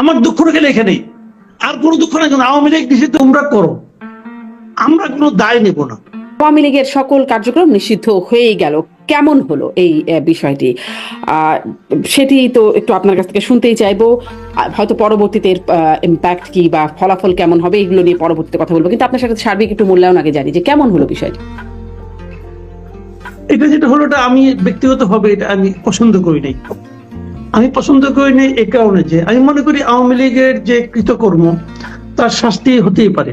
আমার দুঃখ গেলে এখানেই আর কোনো দুঃখ নাই কারণ আওয়ামী লীগ নিষিদ্ধ তোমরা করো। আমরা কোনো দায় নেব না। আওয়ামী লীগের সকল কার্যক্রম নিষিদ্ধ হয়েই গেল। কেমন হলো এই বিষয়টি? সেটি তো একটু আপনার কাছ থেকে শুনতেই চাইব। হয়তো পরবর্তীতে ইম্প্যাক্ট কি বা ফলাফল কেমন হবে এগুলো নিয়ে পরবর্তীতে কথা বলব। কিন্তু আপনার সাথে সার্বিক একটু মূল্যায়ন আগে জানি যে কেমন হলো বিষয়টি। এটা যেটা হলো আমি ব্যক্তিগতভাবে এটা আমি পছন্দ করি নাই। আমি পছন্দ করি নাই এ কারণে যে আমি মনে করি আওয়ামী লীগের যে কৃতকর্ম, তার শাস্তি হতেই পারে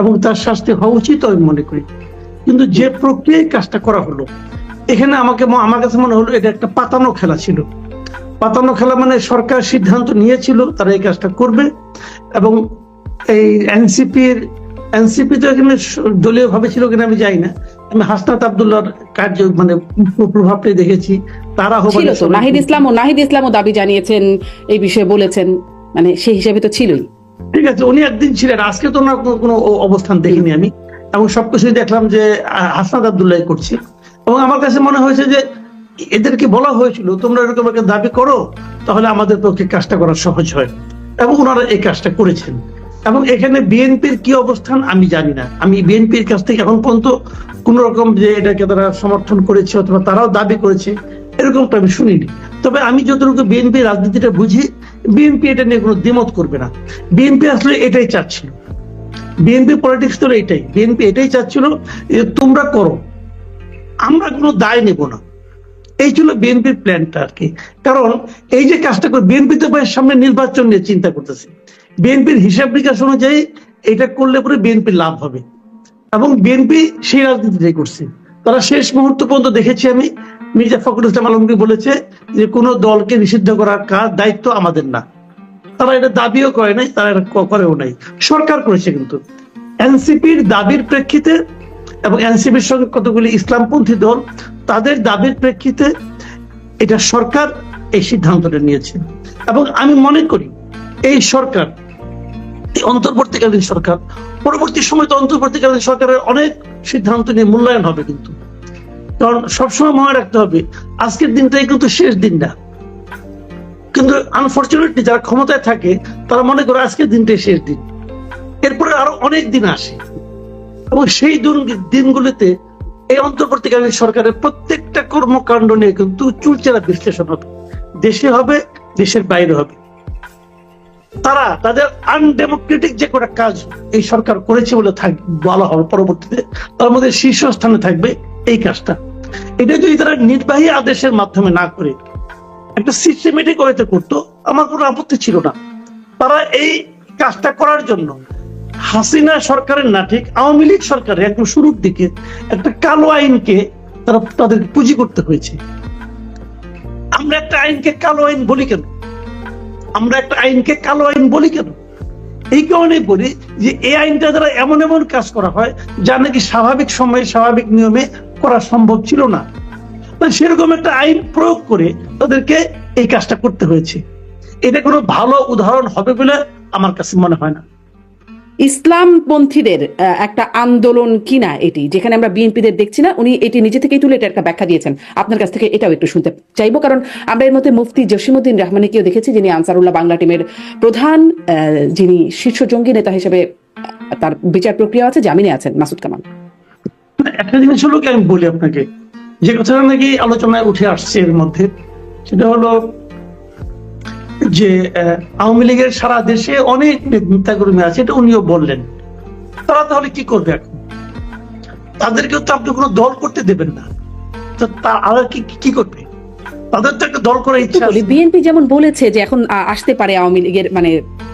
এবং তার শাস্তি হওয়া উচিত আমি মনে করি। কিন্তু যে প্রক্রিয়ায় কাজটা করা হলো, এখানে আমাকে আমার কাছে মনে হলো এটা একটা পাতানো খেলা ছিল। পাতানো খেলা মানে সরকার সিদ্ধান্ত নিয়েছিল, তারা এই কাজটা করবে এবং এই এনসিপির এনসিপি তো এখানে দলীয় ভাবে ছিল কিনা আমি জানি না। আমি হাসনাত আবদুল্লাহর কার্য মানে প্রভাবটাই দেখেছি। তারা ছিল তো। নাহিদ ইসলাম ও নাহিদ ইসলামও দাবি জানিয়েছেন এই বিষয়ে বলেছেন। মানে সেই হিসেবে তো ছিলই। ঠিক আছে উনি একদিন ছিলেন। আজকে তো না কোনো অবস্থান দেখিনি আমি। এবং সবকিছুই দেখলাম যে হাসনাত আবদুল্লাহ করছে। এবং আমার কাছে মনে হয়েছে যে এদেরকে বলা হয়েছিল তোমরা এরকম একটা দাবি করো তাহলে আমাদের পক্ষে কাজটা করা সহজ হয়। এবং ওনারা এই কাজটা করেছেন। এবং এখানে বিএনপির কি অবস্থান আমি জানি না। আমি বিএনপির কাছ থেকে এখন পর্যন্ত কোন রকম যে এটাকে তারা সমর্থন করেছে অথবা তারাও দাবি করেছে এরকমটা আমি শুনিনি। তবে আমি যতটুকু বিএনপি রাজনীতিটা বুঝি, বিএনপি এটা নিয়ে কোনো দ্বিমত করবে না। বিএনপি আসলে এটাই চাচ্ছিল। বিএনপি পলিটিক্স তো এটাই। বিএনপি এটাই চাচ্ছিল যে তোমরা করো। আমরা কোনো দায় নেব না। এই ছিল বিএনপির প্ল্যানটা আর কি। কারণ এই যে কাজটা করে বিএনপি তো সামনে নির্বাচন নিয়ে চিন্তা করতেছে। বিএনপির হিসাব নিকাশ অনুযায়ী এটা করলে পরে বিএনপি লাভ হবে। এবং বিএনপি সেই রাজনীতিটাই করছে। তারা শেষ মুহূর্ত পর্যন্ত দেখেছি আমি, মির্জা ফখরুল ইসলাম আলমগীর বলেছে যে কোনো দলকে নিষিদ্ধ করার কাজ, দায়িত্ব আমাদের না। তারা এটা দাবিও করে নাই, তারা এটা করেও নাই। সরকার করেছে কিন্তু। এনসিপির দাবির প্রেক্ষিতে এবং এনসিপির সঙ্গে কতগুলি ইসলামপন্থী দল, তাদের দাবির প্রেক্ষিতে এটা সরকার এই সিদ্ধান্তটা নিয়েছে। এবং আমি মনে করি এই সরকার এই অন্তর্বর্তীকালীন সরকার, পরবর্তী সময় তো অন্তর্বর্তীকালীন সরকারের অনেক সিদ্ধান্ত নিয়ে মূল্যায়ন হবে কিন্তু। কারণ সবসময় মনে রাখতে হবে, আজকের দিনটাই কিন্তু শেষ দিন না। কিন্তু আনফর্চুনেটলি যারা ক্ষমতায় থাকে, তারা মনে করে আজকের দিনটাই শেষ দিন। এরপরে আরও অনেক দিন আসে। এবং সেই দিন- দিনগুলিতে এই অন্তর্বর্তীকালীন সরকারের প্রত্যেকটা কর্মকাণ্ড নিয়ে কিন্তু চুলচেরা বিশ্লেষণ হবে। দেশে হবে, দেশের বাইরে হবে। তারা তাদের আনডেমোক্রেটিক যে কটা কাজ এই সরকার করেছে বলে বলা হবে পরবর্তীতে, তার মধ্যে শীর্ষস্থানে থাকবে এই কাজটা। এটা যদি তারা নির্বাহী আদেশের মাধ্যমে না করে, একটা সিস্টেমেটিক ওয়েতে করতো, আমার কোনো আপত্তি ছিল না। তারা এই কাজটা করার জন্য হাসিনা সরকারের না ঠিক, আওয়ামী লীগ সরকারের একদম শুরুর দিকে একটা কালো আইনকে তারা তাদের পুঁজি করতে হয়েছে। আমরা একটা আইনকে কালো আইন বলি কেন? আমরা একটা আইনকে কালো আইন বলি কেন? এই কারণে বলি যে এই আইনটা দ্বারা এমন এমন কাজ করা হয় যা নাকি স্বাভাবিক সময়ে স্বাভাবিক নিয়মে করা সম্ভব ছিল না। সেরকম একটা আইন প্রয়োগ করে তাদেরকে এই কাজটা করতে হয়েছে। এটা কোনো ভালো উদাহরণ হবে বলে আমার কাছে মনে হয় না। ইসলামপন্থীদের একটা আন্দোলন কিনা এটি, যেখানে আমরা বিএনপিদের দেখছি না, উনি এটি নিজে থেকেই তুলে এটা একটা ব্যাখ্যা দিয়েছেন। আপনার কাছ থেকে এটাও একটু শুনতে চাইব, কারণ আমরা এর মধ্যে মুফতি জসিমুদ্দিন রহমানিকেও দেখেছি, যিনি আনসারুল্লাহ বাংলা টিমের প্রধান যিনি শীর্ষ জঙ্গি নেতা হিসেবে তার বিচার প্রক্রিয়া আছে, জামিনে আছেন, মাসুদ কামাল। একটা জিনিস হলো কি, আমি বলি আপনাকে, যে কথাটা নাকি আলোচনায় উঠে আসছে এর মধ্যে, সেটা হলো যে আওয়ামী লীগের সারা দেশে অনেক নেতাকর্মী আছে এটা উনিও বললেন। তারা তাহলে কি করবে এখন? তাদেরকেও তো আপনি কোনো দল করতে দেবেন না। তো তারা কি কি করবে? তাদের তো একটা দল করার ইচ্ছা আছে। বিএনপি যেমন বলেছে যে এখন আসতে পারে আওয়ামী লীগের মানে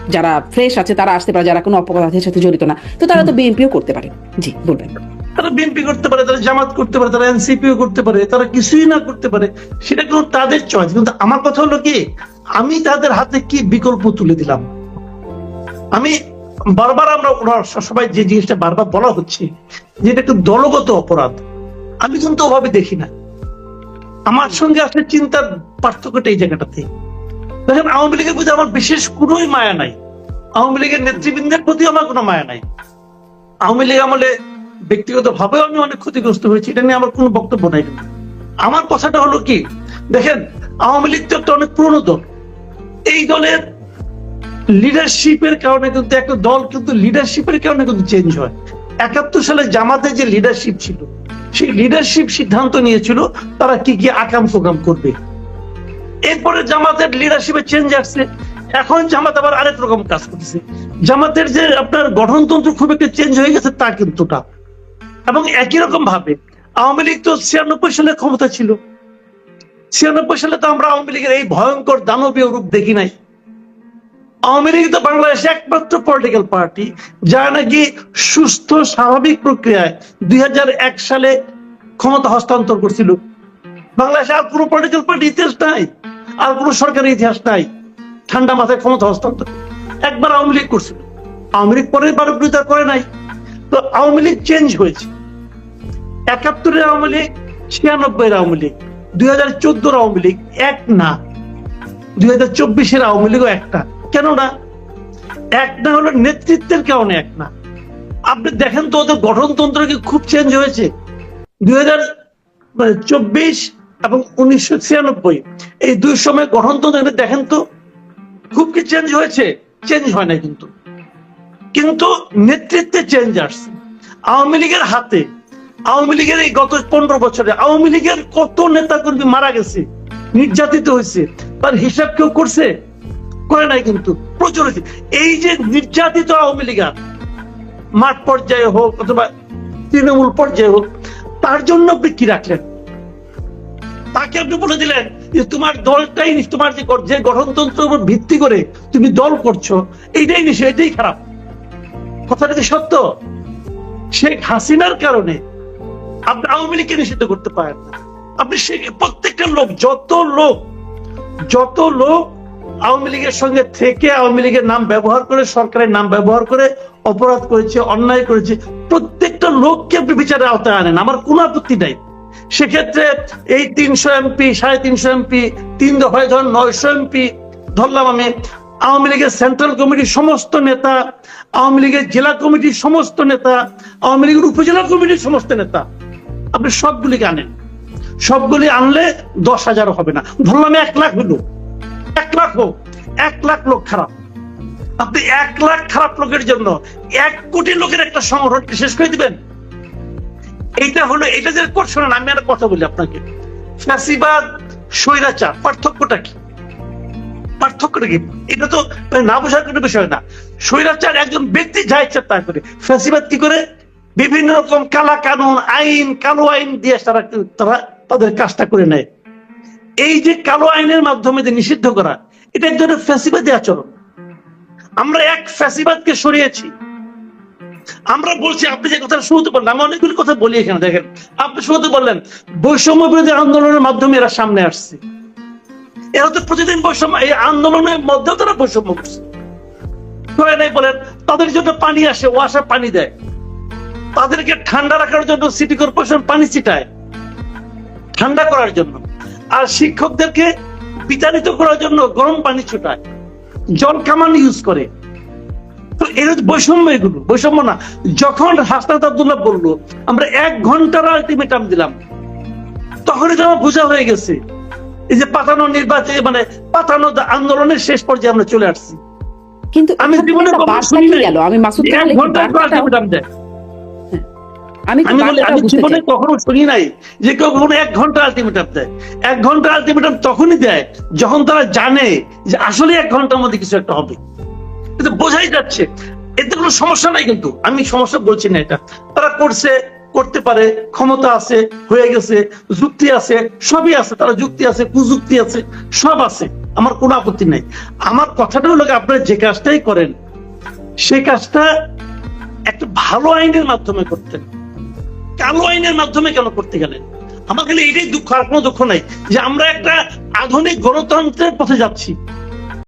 যারা ফ্রেশ আছে তারা আসতে পারে যারা কোনো অপরাধের সাথে জড়িত না। তো তারা তো বিএনপিও করতে পারে। জি বলবেন। তারা বিএনপি করতে পারে, তারা জামাত করতে পারে, তারা এনসিপিও করতে পারে, তারা কিছুই না করতে পারে, সেটা কিন্তু তাদের চয়েস কিন্তু আমার কথা হলো কি, আমি তাদের হাতে কি বিকল্প তুলে দিলাম? আমি বারবার আমরা সবাই যে জিনিসটা বারবার বলা হচ্ছে, যে এটা একটা দলগত অপরাধ, আমি কিন্তু ওভাবে দেখি না। আমার সঙ্গে আসলে চিন্তার পার্থক্যটা এই জায়গাটাতে। দেখেন, আওয়ামী লীগের প্রতি আমার বিশেষ কোনোই মায়া নাই। আওয়ামী লীগের নেতৃবৃন্দের প্রতি আমার কোনো মায়া নাই। আওয়ামী লীগ আমলে ব্যক্তিগত ভাবেও আমি অনেক ক্ষতিগ্রস্ত হয়েছি, এটা নিয়ে আমার কোনো বক্তব্য নাই। আমার কথাটা হলো কি, দেখেন, আওয়ামী লীগ তো একটা অনেক পুরনো দল। এই দলের লিডারশিপের কারণে কিন্তু একটা দল কিন্তু লিডারশিপের কারণে কিন্তু চেঞ্জ হয়। একাত্তর সালে জামাতে যে লিডারশিপ ছিল, সেই লিডারশিপ সিদ্ধান্ত নিয়েছিল তারা কি কি আকাম প্রোগ্রাম করবে। এরপরে জামাতের লিডারশিপে চেঞ্জ আসছে। এখন জামাত আবার আরেক রকম কাজ করছে জামাতের যে আপনার গঠনতন্ত্র খুব একটা চেঞ্জ হয়ে গেছে তা কিন্তু না। এবং একই রকম ভাবে আওয়ামী লীগ তো ছিয়ানব্বই সালে ক্ষমতা ছিল। ছিয়ানব্বই সালে তো আমরা আওয়ামী লীগের এই ভয়ঙ্কর দানবীয় রূপ দেখি নাই। আওয়ামী লীগ তো বাংলাদেশে একমাত্র পলিটিক্যাল পার্টি যা নাকি সুস্থ, স্বাভাবিক প্রক্রিয়ায় দুই সালে ক্ষমতা হস্তান্তর করছিল। বাংলাদেশে আর কোনো পলিটিক্যাল পার্টি ইতিহাস নাই, আর কোনো সরকারের ইতিহাস নাই। ঠান্ডা মাথায় ক্ষমতা হস্তান্তর। একবার আওয়ামী লীগ করছিল। আওয়ামী লীগ পরের বার বিরোধিতা করে নাই। তো আওয়ামী লীগ চেঞ্জ হয়েছে। একাত্তরের আওয়ামী লীগ ছিয়ানব্বই আওয়ামী লীগ, দুই হাজার চোদ্দোর আওয়ামী লীগ এক না। দুই হাজার চব্বিশের আওয়ামী লীগও একটা কেননা এক না হলো নেতৃত্বের কারণে এক না। আপনি দেখেন তো ওদের গঠনতন্ত্র কি খুব চেঞ্জ হয়েছে? দুই হাজার চব্বিশ এবং উনিশশো ছিয়ানব্বই, এই দুই সময় গঠনতন্ত্র দেখেন তো খুব কি চেঞ্জ হয়েছে? চেঞ্জ হয় না কিন্তু। কিন্তু নেতৃত্বে চেঞ্জ আসছে আওয়ামী লীগের হাতে আওয়ামী লীগের এই গত পনেরো বছরে আওয়ামী লীগের কত নেতা কর্মী মারা গেছে, নির্যাতিত হয়েছে, তার হিসাব কেউ করছে? করে নাই কিন্তু, প্রচুর এই যে নির্যাতিত আওয়ামী লীগার মাঠ পর্যায়ে হোক অথবা তৃণমূল পর্যায়ে হোক, তার জন্য আপনি কি রাখলেন? তাকে আপনি বলে দিলেন যে তোমার দলটাই তোমার যে যে গঠনতন্ত্রের উপর ভিত্তি করে তুমি দল করছ, এইটাই নিশ্চয় এটাই খারাপ। কথাটা কি সত্য? শেখ হাসিনার কারণে আপনি আওয়ামী লীগকে নিষিদ্ধ করতে পারেন না। আপনি সে প্রত্যেকটা লোক, যত লোক যত লোক আওয়ামী লীগের সঙ্গে থেকে আওয়ামী লীগের নাম ব্যবহার করে, সরকারের নাম ব্যবহার করে অপরাধ করেছে, অন্যায় করেছে, প্রত্যেকটা লোককে আপনি বিচারের আওতায় আনেন। আমার কোনো আপত্তি নাই। সেক্ষেত্রে এই তিনশো এমপি, সাড়ে তিনশো এমপি, তিন দফায় ধর নয়শো এমপি, ধরলাম আমি, আওয়ামী লীগের সেন্ট্রাল কমিটির সমস্ত নেতা, আওয়ামী লীগের জেলা কমিটির সমস্ত নেতা, আওয়ামী লীগের উপজেলা কমিটির সমস্ত নেতা আপনি সবগুলিকে আনেন। সবগুলি আনলে দশ হাজার হবে না। ধরলাম এক লাখ হলো। এক লাখ হোক, এক লাখ লোক খারাপ। আপনি এক লাখ খারাপ লোকের জন্য এক কোটি লোকের একটা সংগঠনকে শেষ করে দিবেন? এইটা হলো এটা যে করছ না আমি একটা কথা বলি আপনাকে। ফ্যাসিবাদ, স্বৈরাচার, পার্থক্যটা কি? পার্থক্যটা কি? এটা তো না বোঝার কোনো বিষয় না। স্বৈরাচার একজন ব্যক্তি যা ইচ্ছা তা করে। ফ্যাসিবাদ কি করে? বিভিন্ন রকম কালা কানুন, আইন, কালো আইন দিয়ে তারা তারা তাদের কাজটা করে নেয়। এই যে কালো আইনের মাধ্যমে যে নিষিদ্ধ করা এটা এক ধরনের ফ্যাসিবাদী আচরণ। আমরা এক ফ্যাসিবাদকে সরিয়েছি। আমরা বলছি, আপনি যে কথা শুনতে বললেন, আমি অনেকগুলি কথা বলি এখানে, দেখেন। আপনি শুনতে বললেন বৈষম্য বিরোধী আন্দোলনের মাধ্যমে এরা সামনে আসছে। এরা তো প্রতিদিন বৈষম্য, এই আন্দোলনের মধ্যেও তারা বৈষম্য করছে। বলেন, তাদের জন্য পানি আসে, ওয়াসা পানি দেয়। তাদেরকে ঠান্ডা রাখার জন্য সিটি কর্পোরেশন পানি ছিটায় ঠান্ডা করার জন্য। আর শিক্ষকদেরকে বিতাড়িত করার জন্য গরম পানি ছুটায় জল কামান ইউজ করে। তো এর বৈষম্য এগুলো। বৈষম্য না যখন হাসনাত আব্দুল্লাহ বলল আমরা এক ঘণ্টার আলটিমেটাম দিলাম তখনই তো আমার বোঝা হয়ে গেছে। এই যে পাতানো নির্বাচন মানে পাতানো আন্দোলনের শেষ পর্যায়ে আমরা চলে আসছি। কিন্তু আমি জীবনে আমি মাসুদ এক বার্তাটাও- আলটিমেটাম দেয়। আমি আমি জীবনে কখনো শুনি নাই যে কেউ কখনো এক ঘণ্টা আলটিমেটাম দেয়। এক ঘণ্টা আলটিমেটাম তখনই দেয় যখন তারা জানে যে আসলে এক ঘণ্টার মধ্যে কিছু একটা হবে। কিন্তু বোঝাই যাচ্ছে। এতে কোনো সমস্যা নাই কিন্তু। আমি সমস্যা বলছি না এটা। তারা করছে করতে পারে ক্ষমতা আছে হয়ে গেছে যুক্তি আছে সবই আছে। তারা যুক্তি আছে কুযুক্তি আছে সব আছে। আমার কোনো আপত্তি নাই। আমার কথাটা হলো আপনারা যে কাজটাই করেন সেই কাজটা একটা ভালো আইনের মাধ্যমে করতেন। কালো আইনের মাধ্যমে কেন করতে গেলেন? আমার খালি এটাই দুঃখ, আর কোনো দুঃখ নাই যে আমরা একটা আধুনিক গণতন্ত্রের পথে যাচ্ছি।